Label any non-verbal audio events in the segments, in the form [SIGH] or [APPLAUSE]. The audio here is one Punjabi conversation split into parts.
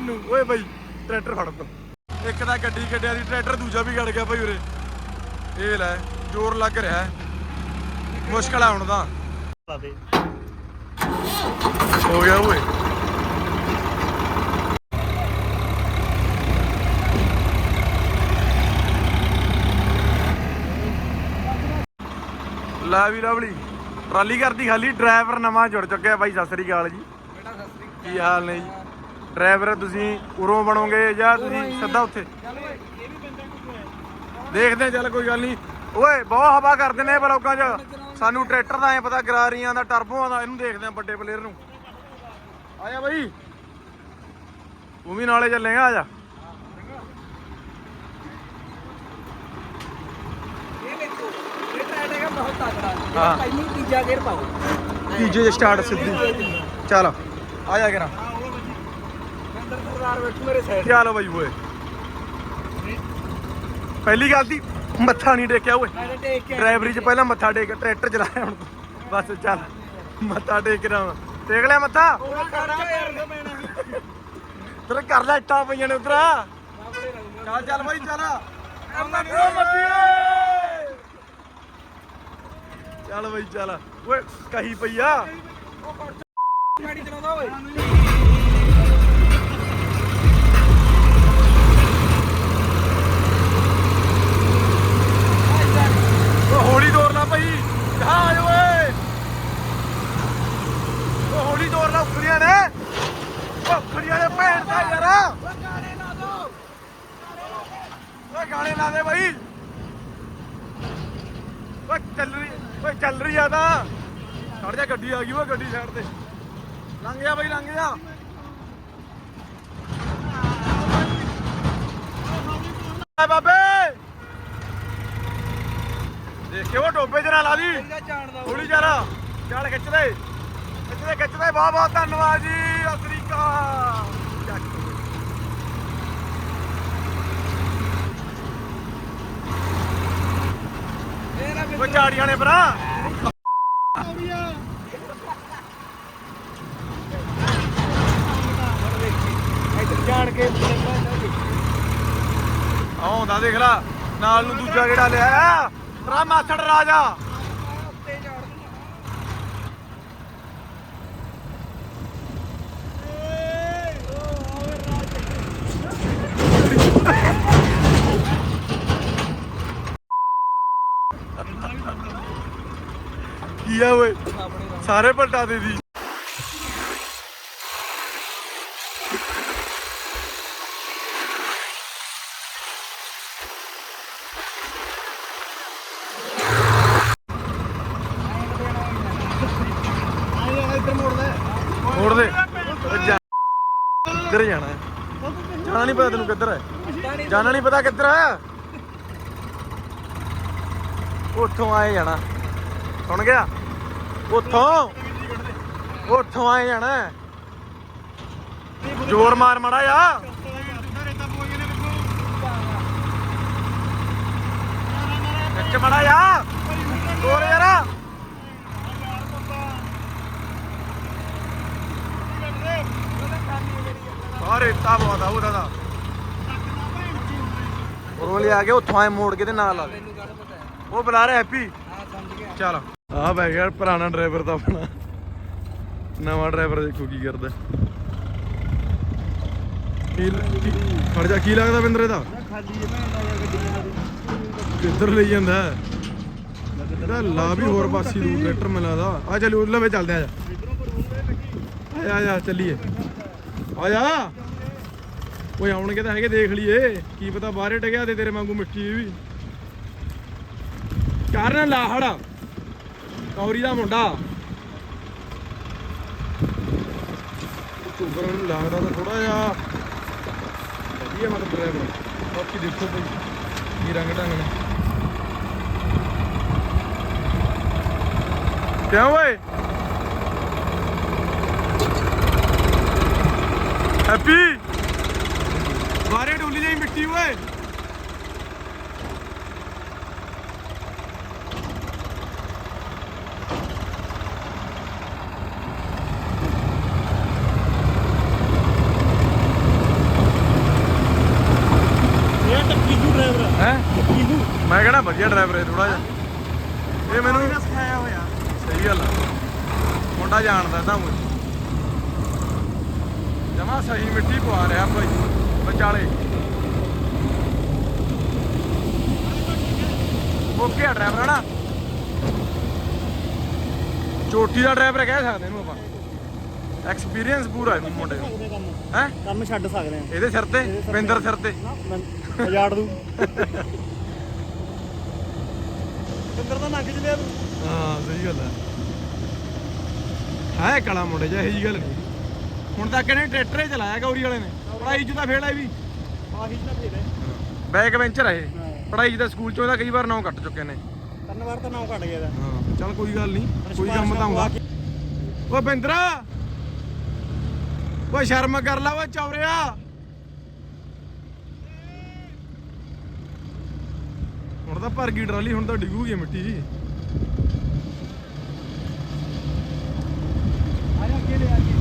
ਮੰਨੂ ਓਏ ਬਾਈ, ਟਰੈਕਟਰ ਫੜ ਦੋ ਇੱਕ ਤਾਂ ਗੱਡੀ ਕੱਢਿਆ ਦੀ ਟਰੈਕਟਰ ਦੂਜਾ ਵੀ ਗੜ ਗਿਆ ਭਾਈ ਉਰੇ। ਇਹ ਲੈ, ਜ਼ੋਰ ਲੱਗ ਰਿਹਾ ਮੁਸ਼ਕਲ ਆ ਹੁਣ ਦਾ ਹੋ ਗਿਆ ਓਏ। ਲੈ ਵੀ ਲਵਲੀ ਟਰਾਲੀ ਕਰਦੀ ਖਾਲੀ, ਡਰਾਈਵਰ ਨਵਾਂ ਜੁੜ ਚੁੱਕਿਆ ਬਾਈ, ਸਤਿ ਸ੍ਰੀ ਅਕਾਲ ਜੀ। ਕੀ ਹਾਲ ਨੇ ਜੀ? ਡਰਾਈਵਰ ਤੁਸੀਂ ਉਰੋਂ ਬਣੋਗੇ ਜਾਂ ਤੁਸੀਂ ਸਿੱਧਾ ਉੱਥੇ? ਦੇਖਦੇ ਚੱਲ ਕੋਈ ਗੱਲ ਨਹੀਂ। ਓਏ ਬਹੁਤ ਹਵਾ ਕਰਦੇ ਨੇ ਬਲੌਕਾਂ 'ਚ। ਸਾਨੂੰ ਟਰੈਕਟਰ ਦਾ ਐ ਪਤਾ ਗਰਾਰੀਆਂ ਦਾ ਟਰਬੋਆਂ ਦਾ ਇਹਨੂੰ ਦੇਖਦੇ ਆ ਵੱਡੇ ਪਲੇਅਰ ਨੂੰ। ਆ ਜਾ ਬਾਈ। ਤੂੰ ਵੀ ਨਾਲੇ ਚੱਲੇਗਾ ਆ ਜਾ। ਹਾਂ। ਤੀਜਾ ਗੇਅਰ ਪਾਓ। ਤੀਜੇ ਜੇ ਸਟਾਰਟ ਸਿੱਧੀ। ਚੱਲ ਆ ਜਾ ਕਰਾਂ। ਸਰਦਾਰ ਬੈਠੂ ਮੇਰੇ ਸਾਈਡ ਚੱਲ ਬਾਈ ਓਏ ਪਹਿਲੀ ਗੱਲ ਦੀ ਮੱਥਾ ਨਹੀਂ ਟੇਕਿਆ ਓਏ। ਮੈਂ ਟੇਕ ਕੇ ਡਰਾਈਵਰੀ 'ਚ ਪਹਿਲਾਂ ਮੱਥਾ ਟੇਕ ਟਰੈਕਟਰ ਚਲਾਇਆ ਹੁਣ। ਬਸ ਚੱਲ ਮੱਥਾ ਟੇਕ ਰਾਂ ਟੇਕ ਲਿਆ ਮੱਥਾ? ਉਹ ਖੜਾ ਯਾਰ। ਮੈਨਾਂ ਤੇਰੇ ਕਰ ਲੈ ਇੱਟਾਂ ਪਈਆਂ ਨੇ ਉਧਰ। ਚੱਲ ਚੱਲ ਬਾਈ ਚੱਲ। ਚੱਲ ਬਾਈ ਚੱਲ। ਓਏ ਕਹੀ ਪਈ ਆ। ਗਾੜੀ ਚਲਾਉਂਦਾ ਓਏ ਓ ਹੌਲੀ ਦੌੜ ਲਾ ਭਾਈ ਜਹਾਜ਼ ਓਏ ਓ ਹੌਲੀ ਦੌੜ ਲਾ ਉਖੜੀਆਂ ਨੇ ਓ ਉਖੜੀਆਂ ਨੇ ਭੈਣ ਦਾ ਯਾਰ ਗਾਣੇ ਲਾ ਦੋ ਓਏ ਗਾਣੇ ਲਾ ਦੇ ਭਾਈ ਓਏ ਚੱਲ ਰਹੀ ਓਏ ਚੱਲ ਰਹੀ ਆ ਤਾਂ ਖੜ ਜਾ ਗੱਡੀ ਆ ਗਈ ਓਏ ਗੱਡੀ ਸਾਈਡ ਤੇ ਲੰਘ ਜਾ ਭਾਈ ਲੰਘ ਜਾ ਆ ਬਾਬੇ ਉਹ ਟੋਪੇ ਚ ਨਾ ਲਾ ਦੀ? ਜਾਣਦਾ ਹੌਲੀ ਚੱਲ। ਖਿੱਚ ਦੇ। ਖਿੱਚ ਦੇ ਖਿੱਚ ਦੇ। ਬਹੁਤ ਬਹੁਤ ਧੰਨਵਾਦ ਜੀ। ਅਫਰੀਕਾ ਉਹ ਝਾੜੀਆਂ ਨੇ ਭਰਾ ਇੱਧਰ ਜਾਣ ਕੇ ਆਉਂਦਾ ਦੇਖ ਲੈ। ਨਾਲ ਨੂੰ ਦੂਜਾ ਕਿਹੜਾ ਲਿਆ ਤੇਰਾ ਮਾਥੜ ਰਾਜਾ। ਕੀ ਆ ਓਏ? ਸਾਰੇ ਪਲਟਾ ਦੇ ਦੀ ਇੱਧਰ ਮੋੜਦਾ ਮੋੜ ਦੇ ਓ ਜਾ ਕਿੱਧਰ ਜਾਣਾ ਹੈ? ਜਾਣਾ ਨਹੀਂ ਪਤਾ ਤੈਨੂੰ ਕਿੱਧਰ ਹੈ। ਜਾਣਾ ਨਹੀਂ ਪਤਾ ਕਿੱਧਰ ਹੈ ਉੱਥੋਂ ਆਏ ਜਾਣਾ। ਸੁਣ ਗਿਆ? ਉੱਥੋਂ? ਉੱਥੋਂ ਆਏ ਜਾਣਾ ਜ਼ੋਰ ਮਾਰ ਮੜਾ ਆ ਵਿੱਚ ਮੜਾ ਆ ਜ਼ੋਰ ਯਾਰ ਸਾਰੇ ਬਹੁਤ ਆ ਉਹਦਾ ਦਾ ਉਹ ਲਿਆ ਕੇ ਉੱਥੋਂ ਆਏ ਮੋੜ ਕੇ ਤੇ ਨਾਲ ਲਾ ਦੇ। ਉਹ ਬੁਲਾ ਰਿਹਾ ਹੈਪੀ। ਚੱਲ। ਆ ਬੈ ਗਿਆ ਪੁਰਾਣਾ ਡਰਾਈਵਰ ਤਾਂ ਆਪਣਾ। ਨਵਾਂ ਡਰਾਈਵਰ ਦੇਖੋ ਕੀ ਕਰਦਾ। ਕੀ ਜਾ, ਕੀ ਲੱਗਦਾ ਬਿੰਦਰੇ ਦਾ? ਕਿੱਧਰ ਲਈ ਜਾਂਦਾ ਇਹਦਾ ਲਾ ਵੀ ਹੋਰ ਪਾਸੇ ਨੂੰ ਟਰੈਕਟਰ ਮਿਲਾਦਾ ਆ ਚੱਲ ਉਰਲੇ ਵਿੱਚ ਚੱਲਦੇ ਆ ਜਾ ਆ ਜਾ, ਚੱਲੀਏ। ਆ ਜਾ। ਓਏ ਆਉਣਗੇ ਤਾਂ ਹੈਗੇ, ਦੇਖ ਲਈਏ। ਕੀ ਪਤਾ ਬਾਹਰੇ ਟਗਿਆ ਤੇ ਤੇਰੇ ਵਾਂਗੂ ਮਿੱਠੀ ਵੀ। ਕਰਨ ਲਾਹੜ। ਕੌਰੀ ਦਾ ਮੁੰਡਾ। ਚੁੱਬਰ ਨੂੰ ਲੱਗਦਾ ਤਾਂ ਥੋੜਾ ਜਿਹਾ। ਵਧੀਆ ਮਤਲਬ ਡਰਾਈਵਰ ਬਾਕੀ ਦੇਖੋ ਬਈ ਕੀ ਰੰਗ ਢੰਗ ਨੇ। ਕਿਉਂ ਓਏ? ਹੈਪੀ? ਬਾਰੇ ਡੋਲੀ ਜਾਈ ਮਿੱਟੀ ਓਏ। ਮੈਂ ਕਹਿੰਦਾ ਵਧੀਆ ਡਰਾਈਵਰ ਹੈ ਥੋੜਾ ਜਿਹਾ। ਇਹ ਮੈਨੂੰ ਸਿਖਾਇਆ ਹੋਇਆ। ਸਹੀ ਗੱਲ ਆ। ਮੁੰਡਾ ਜਾਣਦਾ ਤਾਂ ਮੈਨੂੰ ਜਮਾ ਸਹੀ ਮਿੱਟੀ ਪਵਾ ਰਿਹਾ ਭਾਈ। ਵਿਚਾਲੇ। ਓਕੇ ਆ ਡਰਾਈਵਰ ਹਨਾ? ਚੋਟੀ ਦਾ ਡਰਾਈਵਰ ਕਹਿ ਸਕਦੇ ਇਹਨੂੰ ਆਪਾਂ। ਐਕਸਪੀਰੀਅੰਸ ਪੂਰਾ ਹੈ ਮੁੰਡੇ ਨੂੰ। ਹੈ? ਕੰਮ ਛੱਡ ਸਕਦੇ ਆ। ਇਹਦੇ ਸਿਰ ਤੇ? ਪਿੰਦਰ ਸਿਰ ਤੇ। ਉਜਾੜ ਦੂ। ਬੰਦਰ ਦਾ ਨੱਕ ਚ ਲਿਆ ਤੂੰ ਹਾਂ ਸਹੀ ਗੱਲ ਹੈ ਹੈ ਕਲਾ ਮੁੰਡੇ ਜਿਹਾ ਇਹੀ ਗੱਲ ਨਹੀਂ। ਹੁਣ ਤੱਕ ਇਹਨੇ ਟਰੈਕਟਰ ਹੀ ਚਲਾਇਆ ਗੌਰੀ ਵਾਲੇ ਨੇ। ਪੜਾਈ 'ਚ ਤਾਂ ਫੇਲ ਹੈ ਵੀ। ਆਹੀ ਤਾਂ ਹੈ ਬੈਕ ਵੈਂਚਰ ਹੈ ਇਹ। ਪੜਾਈ ਤਾਂ ਸਕੂਲ 'ਚੋਂ ਇਹਦਾ ਕਈ ਵਾਰ ਨਾਂ ਕੱਟ ਚੁੱਕੇ ਨੇ। ਤਿੰਨ ਵਾਰ ਤਾਂ ਨਾਮ ਘਟ ਗਿਆ ਇਹਦਾ। ਹਾਂ ਚੱਲ ਕੋਈ ਗੱਲ ਨਹੀਂ ਕੋਈ ਕੰਮ ਤਾਂ ਹੁੰਦਾ। ਓ ਬਿੰਦਰਾ! ਓਏ ਸ਼ਰਮ ਕਰ ਲਾ ਓਏ ਚੌਰਿਆ। ਹੁਣ ਤਾਂ ਭਰ ਗਈ ਟਰਾਲੀ ਹੁਣ ਤਾਂ ਡਿੱਗੂਗੀ ਮਿੱਟੀ ਆ ਜਾ ਅੱਗੇ ਲੈ ਆ ਕੇ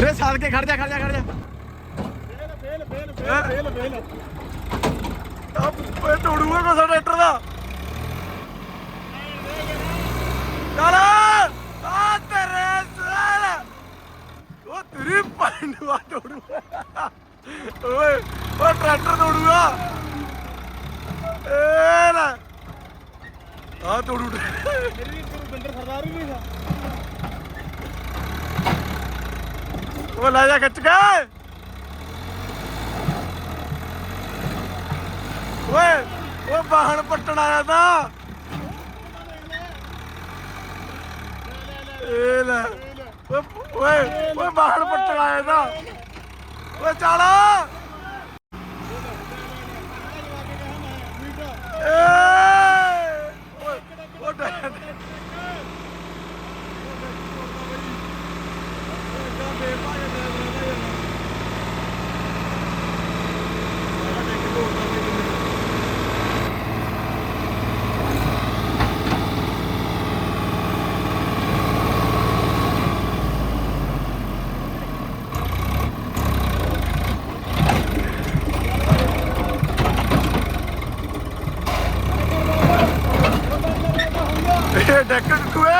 ਤੇਰੇ ਸਾਲ ਕੇ ਖੜ ਜਾ ਖੜ ਜਾ ਖੜ ਜਾ। ਫੇਲ ਫੇਲ ਹੈਂ? Fail fail. ਆ ਓਏ ਤੋੜੂਗਾ ਕੋ ਸਾਡਾ ਟਰੈਕਟਰ ਦਾ। ਚੱਲ ਆ ਤੇਰੇ ਸਾਲ ਉਹ ਤੇਰੀ ਪੰਡਵਾ ਤੋੜੂਗਾ। ਓਏ ਉਹ ਟਰੈਕਟਰ ਤੋੜੂਗਾ। ਏ ਲੈ ਆ ਤੋੜੂ। ਮੇਰੀ ਵੀ ਕੋਈ ਬੰਦਰ ਸਰਦਾਰ ਵੀ ਨਹੀਂ ਉਹ ਲੈ ਜਾ ਖਿੱਚ ਕੇ। ਓਏ ਉਹ ਬਾਹਣ ਪੱਟਣ ਆਇਆ ਤਾਂ। ਏ ਲੈ। ਓਏ ਓਏ ਬਾਹਣ ਪੱਟਣ ਆਇਆ ਤਾਂ। ਓਏ ਚੱਲ। ਏ ਓਏ ਉਹ ਡੈ- ਇਹ ਡੈਕ ਕੁਏ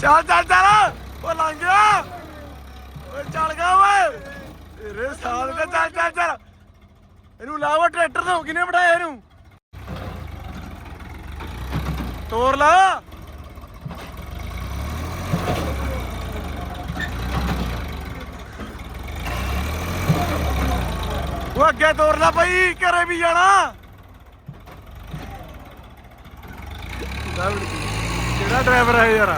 ਚੱਲ ਚੱਲ ਚੱਲ! ਉਹ ਲੰਘ ਗਿਆ! ਓਏ, ਚੱਲ ਗਿਆ ਓਏ! ਤੇਰੇ ਸਾਲ ਦਾ, ਚੱਲ ਚੱਲ ਚੱਲ! ਇਹਨੂੰ ਲਾਵਾ ਟਰੈਕਟਰ ਤੋਂ ਕਿਨੇ ਬਿਠਾਇਆ ਇਹਨੂੰ? ਤੋਰ ਲਾ! ਉਹ ਅੱਗੇ ਤੋਰ ਲਾ ਬਈ, ਘਰੇ ਵੀ ਜਾਣਾ। ਕਿਹੜਾ ਡਰਾਈਵਰ ਹੈ ਯਾਰ?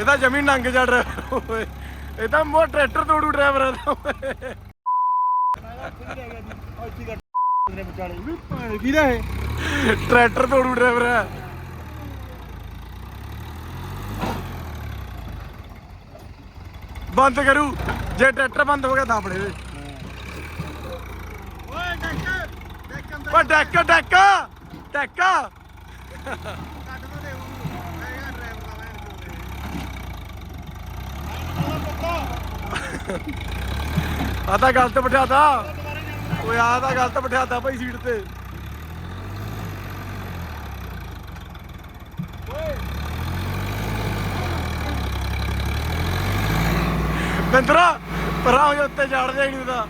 ਇਹ ਤਾਂ ਜਮੀ ਨੰਗ ਜਾ ਡਰਾਈਵਰ ਓਏ। ਇਹ ਤਾਂ ਮੋ ਟਰੈਕਟਰ ਤੋੜੂ ਡਰਾਈਵਰ ਹੈ ਤਾਂ ਓਏ। ਟਰੈਕਟਰ ਤੋੜੂ ਡਰਾਈਵਰ ਹੈ ਬੰਦ ਕਰੂ। ਜੇ ਟਰੈਕਟਰ ਬੰਦ ਹੋ ਗਿਆ ਤਾਂ ਆਪਣੇ ਓਏ ਡੈਕ ਡੈਕ ਅੰਦਰ ਓ ਡੈਕ ਡੈਕ ਡੈਕ। ਕੱਟ ਤਾਂ ਦੇ ਉਹਨੂੰ ਹੈਗਾ ਡਰਾਈਵਰ ਦਾ ਮੈਂ ਆ ਤਾਂ ਗਲਤ ਬਿਠਾਤਾ। ਓਏ ਆ ਤਾਂ ਗਲਤ ਬਿਠਾਤਾ ਭਾਈ ਸੀਟ ਤੇ। ਬਿੰਦਰਾ, ਪਰਾਂ ਹੋ ਜਾ, ਉੱਤੇ ਚੜ ਜਾ ਇਹਨੂੰ ਤਾਂ।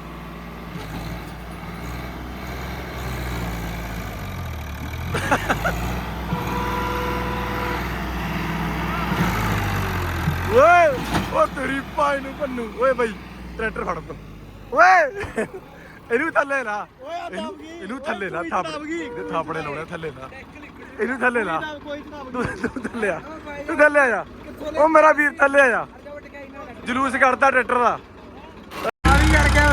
[LAUGHS] ਓਏ ਓ ਤੇਰੀ ਪਾਈ ਨੂੰ ਪੰਨੂ। ਓਏ ਬਈ ਟਰੈਕਟਰ ਫੜ ਤੂੰ ਓਏ ਇਹਨੂੰ ਥੱਲੇ ਲਾ। ਓਏ ਆ ਦਬ ਗਈ ਇਹਨੂੰ ਥੱਲੇ ਲਾ ਥਾਪ ਇਹਦੇ ਥਾਪੜੇ ਲਾਉਣੇ ਥੱਲੇ ਲਾ। ਇਹਨੂੰ ਥੱਲੇ ਲਾ। ਤੂੰ ਥੱਲੇ ਆ। ਤੂੰ ਥੱਲੇ ਆ ਜਾ। ਉਹ ਮੇਰਾ ਵੀਰ ਥੱਲੇ ਆ ਜਾ। ਜਲੂਸ ਕੱਢਦਾ ਟਰੈਕਟਰ ਦਾ।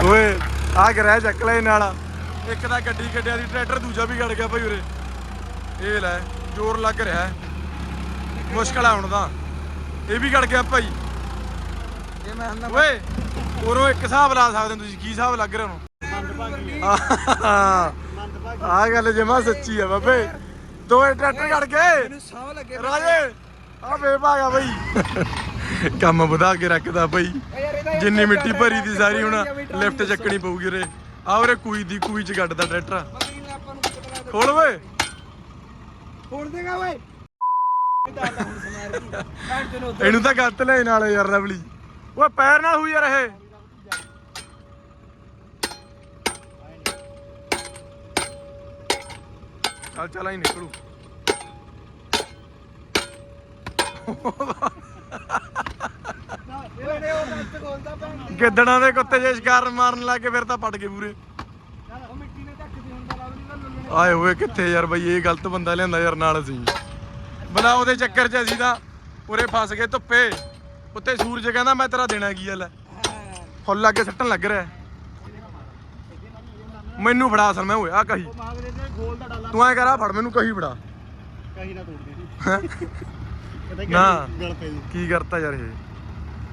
ਓਏ ਆ ਗ੍ਰਹਿ ਚੱਕ ਲੈ ਨਾਲ। ਇੱਕ ਤਾਂ ਗੱਡੀ ਕੱਢਿਆ ਦੀ ਟਰੈਕਟਰ ਦੂਜਾ ਵੀ ਗੜ ਗਿਆ ਭਾਈ ਉਰੇ। ਇਹ ਲੈ ਜ਼ੋਰ ਲੱਗ ਰਿਹਾ। ਮੁਸ਼ਕਲ ਆ ਹੁਣ ਤਾਂ। ਇਹ ਵੀ ਗੜ ਗਿਆ ਭਾਈ। ਇਹ ਮੈਂ ਹੰਦਾ ਓਏ ਉਰੋਂ ਇੱਕ ਹਿਸਾਬ ਲਾ ਸਕਦੇ ਤੁਸੀਂ ਕੀ ਹਿਸਾਬ ਲੱਗ ਰਿਹਾ ਭਾਗੀ ਆਹ ਗੱਲ ਜਮਾ ਸੱਚੀ ਆ ਬਾਬੇ। ਦੋਏ ਟਰੈਕਟਰ ਕੱਢ ਗਏ। ਮੈਨੂੰ ਸਾਹ ਲੱਗੇ ਰਾਜੇ ਆ ਬੇਭਾਗ ਆ ਬਈ। ਕੰਮ ਵਧਾ ਕੇ ਰੱਖਦਾ ਬਈ। ਜਿੰਨੀ ਮਿੱਟੀ ਭਰੀ ਦੀ ਸਾਰੀ ਹੁਣ। ਲਿਫਟ ਚੱਕਣੀ ਪਊਗੀ ਰੇ ਆ ਉਰੇ ਕੂਈ ਦੀ ਕੂਈ ਚ ਗੱਡਦਾ ਟਰੈਕਟਰ। ਨੇ ਨੂੰ। ਖੋਲ ਓਏ। ਫੋੜ ਦੇਗਾ ਓਏ। ਇਹਨੂੰ ਤਾਂ ਗੱਤ ਲੈ ਨਾਲ ਯਾਰ ਰਵਲੀ। ਓਏ ਪੈਰ ਨਾਲ ਹੋਈ ਯਾਰ ਇਹ। ਚੱਲ ਚੱਲ ਆਈ ਨਿਕਲੂ। ਗਿੱਦੜਾਂ ਦੇ ਕੁੱਤੇ ਜੇ ਸ਼ਿਕਾਰ ਮਾਰਨ ਲੱਗੇ ਫਿਰ ਤਾਂ ਪੜ ਗਏ ਪੂਰੇ ਉਹ ਮਿੱਟੀ ਨੇ ਢੱਕਦੀ ਹੁੰਦਾ ਲਾਵਲੀ ਨਾ ਲੁੱਲਣੇ ਆਏ ਹੋਏ ਕਿੱਥੇ ਯਾਰ ਬਈ ਇਹ ਗਲਤ ਬੰਦਾ ਲਿਆਂਦਾ ਯਾਰ ਨਾਲ ਅਸੀਂ। ਬਲਾ ਉਹਦੇ ਚੱਕਰ 'ਚ ਅਸੀਂ ਤਾਂ ਉਰੇ ਫਸ ਗਏ ਧੁੱਪੇ। ਉੱਤੇ ਸੂਰਜ ਕਹਿੰਦਾ ਮੈਂ ਤੇਰਾ ਦੇਣਾ ਕੀ ਆ ਲੈ। ਫੁੱਲ ਲੱਗੇ ਸੱਟਣ ਲੱਗ ਰਿਹਾ। ਮੈਨੂੰ ਫੜਾ ਅਸਲ ਮੈਂ ਓਏ ਆ ਕਹੀ। ਗੋਲ ਦਾ ਤੂੰ ਐ ਕਰ ਫੜ ਮੈਨੂੰ ਕਹੀ ਫੜਾ। ਕਹੀ ਨਾ ਹੈਂ? ਪਤਾ ਨਾ। ਗਲ ਕੀ ਕਰਤਾ ਯਾਰ ਇਹ?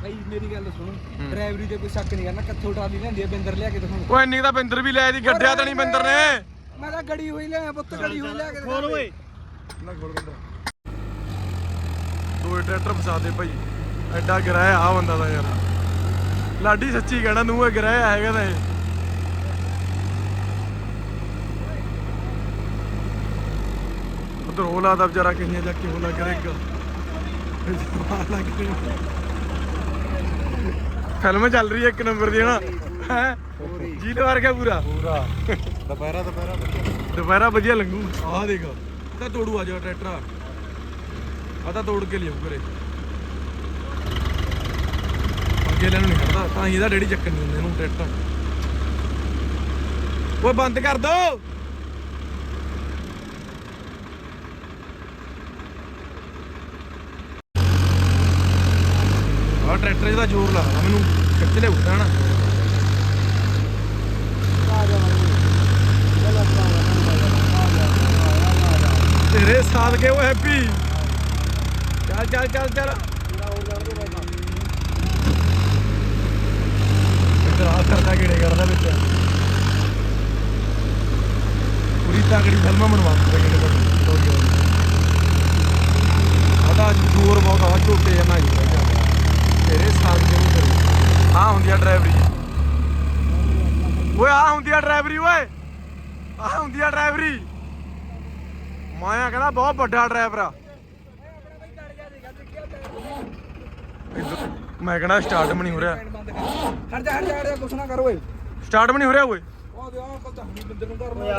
ਭਾਈ ਮੇਰੀ ਗੱਲ ਸੁਣੋ। ਡਰਾਈਵਰੀ ਤੇ ਕੋਈ ਸ਼ੱਕ ਨਹੀਂ ਕਰਨਾ ਕਿੱਥੋਂ ਟਰਾਲੀ ਲੈਂਦੀ ਹੈ ਬਿੰਦਰ ਲਿਆ ਕੇ ਦਿਖਾਉਂ ਓਏ ਇੰਨੀ ਤਾਂ ਬਿੰਦਰ ਵੀ ਲੈ ਦੀ ਗੱਡਿਆ ਤਾਂ ਨਹੀਂ ਬਿੰਦਰ ਨੇ। ਮੈਂ ਤਾਂ ਗੜੀ ਹੋਈ ਲਿਆ ਪੁੱਤ ਗੜੀ ਹੋਈ ਲਿਆ ਕੇ ਖੋਲ ਓਏ। ਦੋਏ ਟਰੈਕਟਰ ਫਸਾ ਦੇ ਭਾਈ। ਐਡਾ ਗਿਰਾਇਆ ਆ ਬੰਦਾ ਦਾ ਯਾਰ। ਲਾਡੀ ਸੱਚੀ ਕਹਿਣਾ ਨੂੰ ਇਹ ਗਿਰਾਇਆ ਹੈਗਾ ਤਾਂ ਇਹ। ਉਧਰ ਉਹ ਲਾਦਾ ਵਿਚਾਰਾ ਕਹੀਆਂ ਜਾ ਕੇ ਉਹ ਲੱਗ ਰਹੇਗਾ ਫਿਲਮ ਚੱਲ ਰਹੀ ਹੈ ਇੱਕ ਨੰਬਰ ਦੀ ਹਨਾ? ਹੈ? ਜੀਤ ਵਰਗਾ ਪੂਰਾ। ਪੂਰਾ। ਦੁਪਹਿਰਾ ਦੁਪਹਿਰਾ ਦੁਪਹਿਰਾ ਵਧੀਆ ਲੰਗੂ ਆਹ ਦੇਖ। ਤਾਂ ਤੋੜੂ ਆ ਜਾ ਟਰੈਕਟਰ ਆ। ਤਾਂ ਤੋੜ ਕੇ ਲਿਆਉ ਘਰੇ। ਅੱਗੇ ਲੈਣ ਨਹੀਂ ਕਰਦਾ ਤਾਂ ਹੀ ਇਹਦਾ ਡੈਡੀ ਚੱਕਰ ਨਹੀਂ ਹੁੰਦੇ ਇਹਨੂੰ ਟਰੈਕਟਰ। ਓਏ ਬੰਦ ਕਰ ਦੋ। ਆ ਟਰੈਕਟਰ ਜਿਹਦਾ ਜ਼ੋਰ ਲੱਗਦਾ ਮੈਨੂੰ ਖਿੱਚ ਲਿਆਉਂਦਾ ਨਾ ਤੇਰੇ ਸਾਥ ਕੇ ਉਹ ਹੈਪੀ? ਚੱਲ ਚੱਲ ਚੱਲ ਚੱਲ। ਇਤਰਾ ਕਰਦਾ ਕਿਹੜੇ ਕਰਦਾ ਵਿੱਚ। ਪੂਰੀ ਤਾਕੜੀ ਫਿਲਮਾਂ ਬਣਵਾਉਂਦੇ ਕਿਹੜੇ ਕੋਲ ਆਦਾ ਜ਼ੋਰ ਬਹੁਤ ਆ ਝੋਟੇ ਆ। ਜੀ ਤੇਰੇ ਸਾਥ ਕੇ ਉਹ ਕਰੂ? ਆ ਹੁੰਦੀ ਆ ਡਰਾਈਵਰੀ। ਓਏ, ਆ ਹੁੰਦੀ ਆ ਡਰਾਈਵਰੀ, ਓਏ। ਆ ਹੁੰਦੀ ਆ ਡਰਾਈਵਰੀ। ਮਾਇਆ ਕਹਿੰਦਾ ਬਹੁਤ ਵੱਡਾ ਡਰਾਈਵਰ ਆ। ਮੈਂ ਕਹਿੰਦਾ ਸਟਾਰਟ ਵੀ ਨਹੀਂ ਹੋ ਰਿਹਾ। ਬੰਦ ਹਟ ਜਾ ਹਟ ਜਾ ਹਟ ਜਾ ਕੁਛ ਨਾ ਕਰ ਓਏ। ਸਟਾਰਟ ਵੀ ਨਹੀਂ ਹੋ ਰਿਹਾ ਓਏ। ਉਹ ਦੇ ਆਹ ਪਤਾ ਨਹੀਂ ਬਿੰਦਰ ਨੂੰ ਕਰ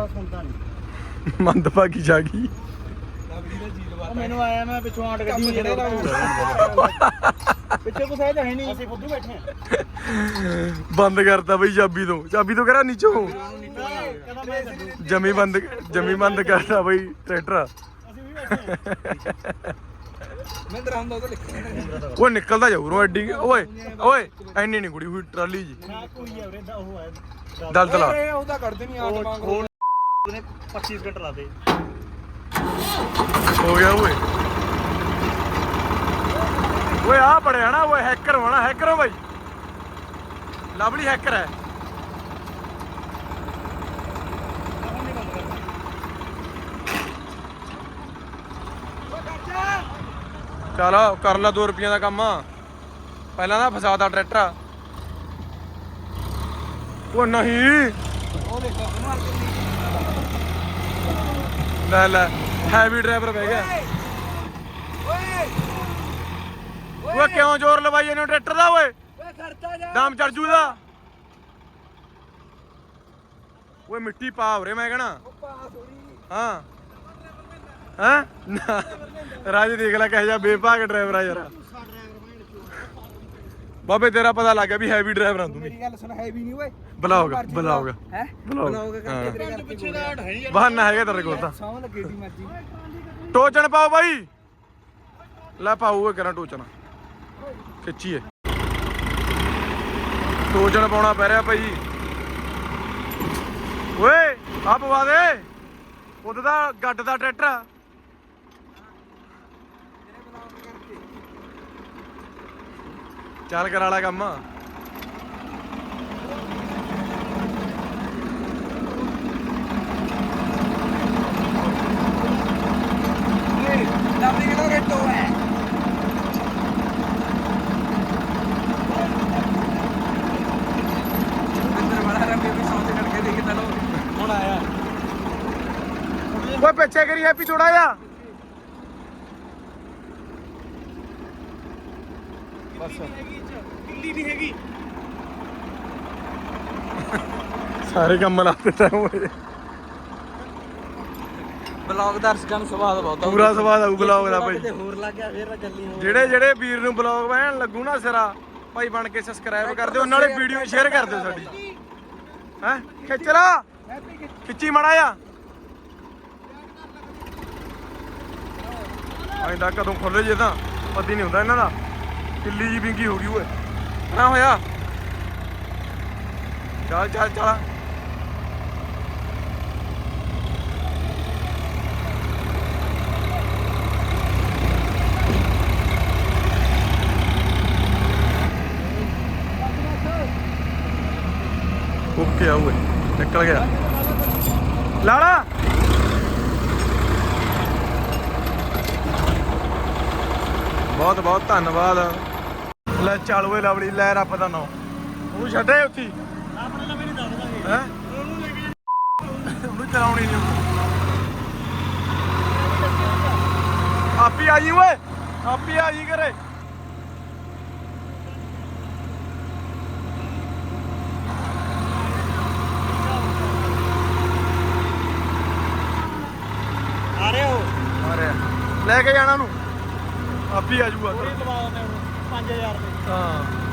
ਆ ਸੁਣਦਾ ਨਹੀਂ। ਮੰਦਭਾਗੀ ਜਾ ਗਈ ਮੈਨੂੰ ਆਇਆ ਮੈਂ ਪਿੱਛੋਂ ਆਟ ਗੱਡੀ ਜਿਹੜੇ ਪਿੱਛੇ ਕੁਛ ਹੈ? ਤਾਂ ਹੈ ਨਹੀਂ। ਅਸੀਂ ਫੁੱਦੂ ਬੈਠੇ ਆ ਬੰਦ ਕਰਤਾ ਬਈ ਚਾਬੀ ਤੋਂ। ਚਾਬੀ ਤੋਂ ਕਰਾ ਨੀਚੋਂ? ਜਮੀ ਬੰਦ ਜਮੀ ਬੰਦ ਕਰਤਾ ਬਈ ਟਰੈਕਟਰ ਉਹ ਨਿਕਲਦਾ ਜਾਊ ਰੋ ਐਡੀ ਓਏ ਓਏ ਐਨੀ ਨਹੀਂ ਕੁੜੀ ਹੋਈ ਟਰਾਲੀ ਜੀ। ਨਾ ਕੋਈ ਹੈ ਦਾ ਉਹ ਹੈ। ਦਲ ਦਲਾ ਇਹ ਉਹਦਾ ਕਰਦੇ ਨਹੀਂ ਆਟ ਮੰਗ ਨੇ 25 ਘੰਟੇ ਲਾਦੇ ਹੋ ਗਿਆ ਓਏ। ਓਏ ਆ ਬੜਿਆ ਨਾ ਓਏ ਹੈਕਰ ਹੋਣਾ ਹੈਕਰ ਹੋ ਬਾਈ। ਲਵਲੀ ਹੈਕਰ ਹੈ। ਚਲ ਕਰ ਲਾ 2 ਰੁਪਈਆਂ ਦਾ ਕੰਮ। ਪਹਿਲਾਂ ਤਾਂ ਫਸਾਦਾ ਟਰੈਕਟਰ ਉਹ ਨਹੀਂ। ਉਹ ਦੇਖ ਮਾਰ ਕੇ ਲੈ ਲੈ। ਹੈਵੀ ਡਰਾਈਵਰ ਬਹਿ ਗਿਆ। ਓਏ ਕਿਉਂ ਜ਼ੋਰ ਲਵਾਈ ਇਹਨੂੰ ਟਰੈਕਟਰ ਦਾ ਓਏ? ਓਏ ਖਰਚਾ ਜਾ। ਦਮ ਚੜ ਜੂ ਦਾ ਓਏ ਮਿੱਟੀ ਪਾ ਉਰੇ ਮੈਂ ਕਹਣਾ। ਹਾਂ। ਹਾਂ? ਰਾਜੇ ਦੇਖ ਲੈ ਕਹੇ ਜਾ ਬੇਭਾਗ ਡਰਾਈਵਰ ਆ ਯਾਰ। ਬਾਬੇ ਤੇਰਾ ਪਤਾ ਲੱਗ ਗਿਆ ਵੀ ਹੈਵੀ ਡਰਾਈਵਰ ਆ ਤੂੰ ਮੇਰੀ ਗੱਲ ਸੁਣ ਹੈ ਵੀ ਨਹੀਂ ਓਏ। ਬੁਲਾਓਗਾ ਬੁਲਾਓਗਾ ਹੈ? ਬੁਲਾਓਗਾ ਕਰਕੇ ਤੇਰੇ ਕਰਕੇ ਪਿੱਛੇ ਦਾ ਹੈ ਨਹੀਂ ਬਹਾਨਾ ਹੈਗਾ ਤੇਰੇ ਕੋਲ ਤਾਂ। ਸੌਂ ਲੱਗੇ ਦੀ ਮਰਜ਼ੀ। ਟੋਚਣ ਪਾਓ ਬਾਈ। ਲੈ ਪਾਓ ਇਹ ਕਰਾਂ ਟੋਚਣ। ਖਿੱਚੀਏ। ਟੋਚਣ ਪਾਉਣਾ ਪੈ ਰਿਹਾ ਭਾਈ। ਓਏ ਆ ਪਵਾ ਦੇ। ਉਹਦਾ ਦਾ ਗੱਡ ਦਾ ਟਰੈਕਟਰ ਆ। ਚੱਲ ਕਰਾ ਲਾ ਕੰਮ ਓਏ ਪਿੱਛੇ ਕਰੀ ਹੈਪੀ ਥੋੜਾ ਜਿਹਾ। ਬਸ। ਦਿੱਲੀ ਨਹੀਂ ਹੈਗੀ ਸਾਰੇ ਕੰਮ ਲਾ ਦਿੱਤਾ ਓਏ ਬਲੌਗ ਦਰਸ਼ਕਾਂ ਨੂੰ ਸਵਾਦ ਬਹੁਤ ਪੂਰਾ ਸਵਾਦ ਆਊ ਬਲੌਗ ਦਾ ਭਾਈ। ਤੇ ਹੋਰ ਲੱਗ ਗਿਆ ਫੇਰ ਚੱਲੀ ਹੋ ਜਿਹੜੇ ਜਿਹੜੇ ਵੀਰ ਨੂੰ ਬਲੌਗ ਬੈਣ ਲੱਗੂ ਨਾ ਸਿਰਾ ਭਾਈ ਬਣ ਕੇ ਸਬਸਕ੍ਰਾਈਬ ਕਰ ਦਿਓ ਨਾਲੇ ਵੀਡੀਓ ਸ਼ੇਅਰ ਕਰ ਦਿਓ ਸਾਡੀ। ਹੈ? ਖਿੱਚ ਲਾ। ਖਿੱਚੀ ਮੜਾ ਆ ਐਂਦਾ ਕਦੋਂ ਖੁੱਲੇ ਜੇ ਤਾਂ ਪਤੀ ਨਹੀਂ ਹੁੰਦਾ ਇਹਨਾਂ ਦਾ। ਕਿੱਲੀ ਜੀ ਵਿੰਗੀ ਹੋ ਗਈ ਓਏ। ਨਾ ਹੋਇਆ। ਚੱਲ ਚੱਲ ਚੱਲ। ਓਕੇ ਆ ਓਏ, ਨਿਕਲ ਗਿਆ। ਲਾੜਾ ਬਹੁਤ ਬਹੁਤ ਧੰਨਵਾਦ। ਲੈ ਚੱਲ ਓਏ ਲਵਲੀ ਲੈ ਰੱਬ ਦਾ ਨਾਮ ਉਹਨੂੰ ਛੱਡੇ ਉੱਥੀ ਆਪਣੇ ਨਾਲ ਮੇਰੀ ਦੱਸ ਦਾਂਗੇ ਹੈ? ਉਹਨੂੰ ਲੈ ਕੇ ਉਹਨੂੰ ਚਲਾਉਣੀ ਨਹੀਂ ਆਪੀ ਆ ਜੀ ਓਏ ਆਪੀ ਆ ਜੀ ਘਰੇ। ਆ ਰਹੇ ਹੋ ਅਰੇ ਲੈ ਕੇ ਜਾਣਾ ਉਹਨੂੰ। ਆਪੀ ਆ ਜੂਗਾ। ਪੂਰੀ ਲਵਾ ਦਿੰਦੇ ਹੁਣ 5000 ਦੇ। ਹਾਂ।